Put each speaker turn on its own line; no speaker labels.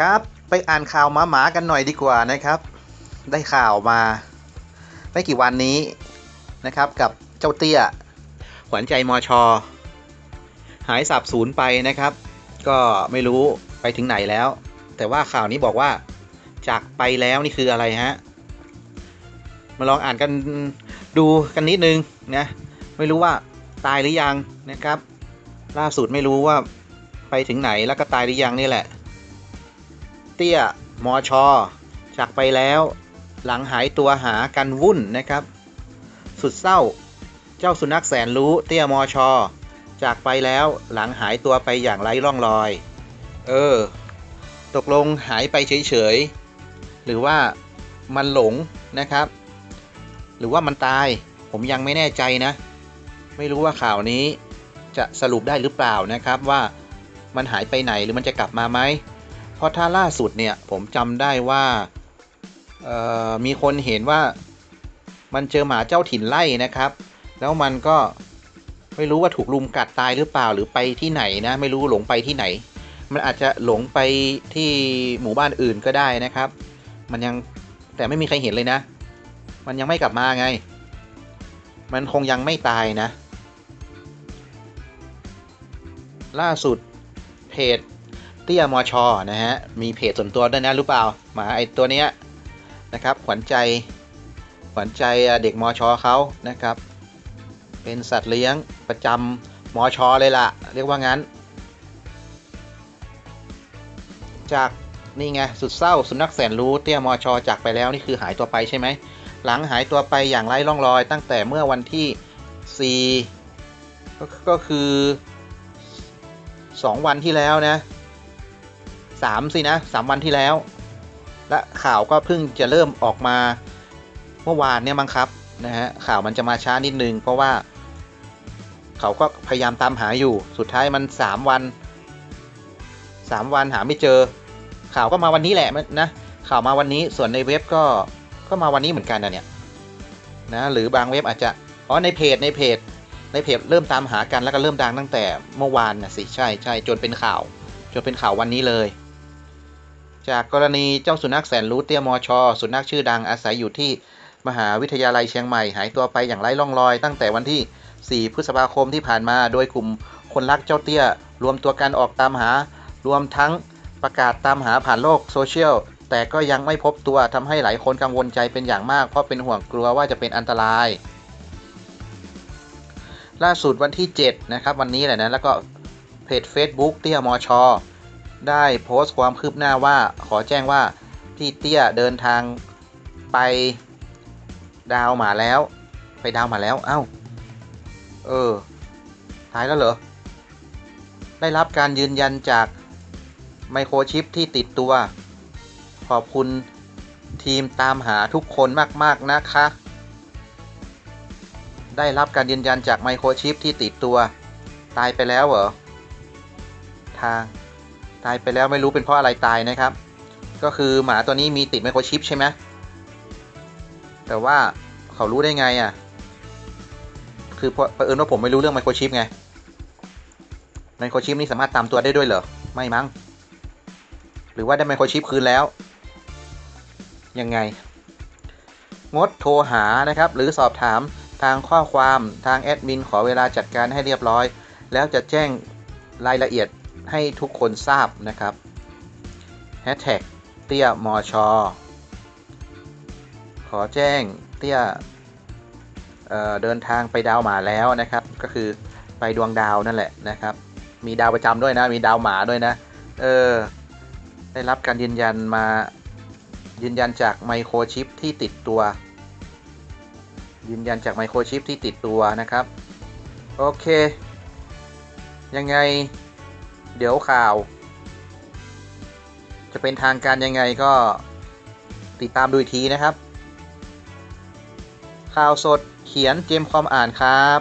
ครับไปอ่านข่าวหมาหมาๆกันหน่อยดีกว่านะครับ ได้ข่าวมา ไม่กี่วันนี้นะครับกับเจ้าเตี้ยขวัญใจมอชอหายสับสูญไปนะครับ ก็ไม่รู้ไปถึงไหนแล้ว แต่ว่าข่าวนี้บอกว่าจากไปแล้วนี่คืออะไรฮะมาลองอ่านกันดูกันนิดนึงนะไม่รู้ว่าตายหรือยังนะครับ ล่าสุดไม่รู้ว่าไปถึงไหนแล้วก็ตายหรือยังนี่แหละ เตี้ยมอชอจากไปแล้วหลังหายตัวหากันวุ่นนะครับ สุดเศร้า เจ้าสุนัขแสนรู้เตี้ยมอชอจากไปแล้วหลังหายตัวไปอย่างไร้ร่องรอย เออ ตกลงหายไปเฉยๆ หรือว่ามันหลงนะครับ หรือว่ามันตาย ผมยังไม่แน่ใจนะ ไม่รู้ว่าข่าวนี้จะสรุปได้หรือเปล่านะครับว่ามันหายไปไหนหรือมันจะกลับมาไหม เพราะถ้าล่าสุดเนี่ยผมจำได้ว่าเออมีคนเห็นว่ามันเจอหมาเจ้าถิ่นไล่นะครับ แล้วมันก็ไม่รู้ว่าถูกลุมกัดตายหรือเปล่าหรือไปที่ไหนนะ ไม่รู้หลงไปที่ไหน มันอาจจะหลงไปที่หมู่บ้านอื่นก็ได้นะครับ มันยังแต่ไม่มีใครเห็นเลยนะ มันยังไม่กลับมาไง มันคงยังไม่ตายนะ ล่าสุดเพจ เตี้ยมอชอนะฮะ มีเพจส่วนตัวด้วยนะรู้เปล่าหมาไอตัวเนี้ยนะครับขวัญใจขวัญใจเด็กมอชอเขานะครับ เป็นสัตว์เลี้ยงประจำมอชอเลยล่ะ เรียกว่างั้น จากนี่ไงสุดเศร้าสุนัขแสนรู้เตี้ยมอชอจากไปแล้วนี่คือหายตัวไปใช่ไหมหลังหายตัวไปอย่างไร้ร่องรอย ตั้งแต่เมื่อวันที่ 4 ก็ก็คือ 2 วันที่แล้วนะ 3สินะ3วันที่แล้ว และข่าวก็เพิ่งจะเริ่มออกมาเมื่อวานเนี่ยมั้งครับนะฮะข่าวมันจะมาช้านิดนึง เพราะว่า เขาก็พยายามตามหาอยู่สุดท้ายมัน 3 วัน 3 วันหาไม่เจอ ข่าวก็มาวันนี้แหละนะข่าวมาวันนี้ส่วนในเว็บก็ก็มาวันนี้เหมือนกันนะเนี่ยนะหรือบางเว็บอาจจะอ๋อในเพจในเพจในเพจเริ่มตามหากันแล้วก็เริ่มดังตั้งแต่เมื่อวานนะสิใช่ใช่จนเป็นข่าว จนเป็นข่าววันนี้เลย จากกรณีเจ้าสุนัขแสนรู้เตี้ยมอชอสุนัขชื่อดังอาศัยอยู่ที่มหาวิทยาลัยเชียงใหม่หายตัวไปอย่างไร้ร่องรอย ตั้งแต่วันที่ 4 พฤษภาคมที่ผ่านมา โดยกลุ่มคนรักเจ้าเตี้ย รวมตัวกันออกตามหา รวมทั้งประกาศตามหาผ่านโลกโซเชียล แต่ก็ยังไม่พบตัวทำให้หลายคนกังวลใจเป็นอย่างมาก เพราะเป็นห่วงกลัวว่าจะเป็นอันตราย ล่าสุดวันที่ 7 นะครับ วันนี้แหละนะ แล้วก็เพจ Facebook เตี้ยมอชอ ได้โพสต์ความคืบหน้าว่าขอแจ้งว่าพี่เตี้ยเดินทางไปดาวมาแล้ว ไปดาวมาแล้ว เอ้า เออตายแล้วเหรอ ได้รับการยืนยันจากไมโครชิปที่ติดตัว ขอบคุณทีมตามหาทุกคนมาก ๆ นะคะ ได้รับการยืนยันจากไมโครชิปที่ติดตัว ตายไปแล้วเหรอ ทาง ตายไปแล้วไม่รู้เป็นเพราะอะไรตายนะครับ ก็คือหมาตัวนี้มีติดไมโครชิปใช่ไหมแต่ว่าเขารู้ได้ไงอะ คือเพราะเอิญว่าผมไม่รู้เรื่องไมโครชิปไงไมโครชิปนี่สามารถตามตัวได้ด้วยเหรอ ไม่มั้ง หรือว่าได้ไมโครชิปคืนแล้ว ยังไง งดโทรหานะครับ หรือสอบถามทางข้อความทางแอดมินขอเวลาจัดการให้เรียบร้อย แล้วจะแจ้งรายละเอียด ให้ทุกคนทราบนะครับ Hashtag เตี้ยมอชอขอแจ้งเตี้ยเเดินทางไปดาวหมาแล้วนะครับ ก็คือไปดวงดาวนั่นแหละนะครับ มีดาวประจำด้วยนะ มีดาวหมาด้วยนะ เออ ได้รับการยืนยันมายืนยันจากไมโครชิปที่ติดตัว ยืนยันจากไมโครชิปที่ติดตัวนะครับ โอเค ยังไง เดี๋ยวข่าว จะเป็นทางการยังไงก็ติดตามดูอีกทีนะครับ ข่าวสดเขียนเจมคอมอ่านครับ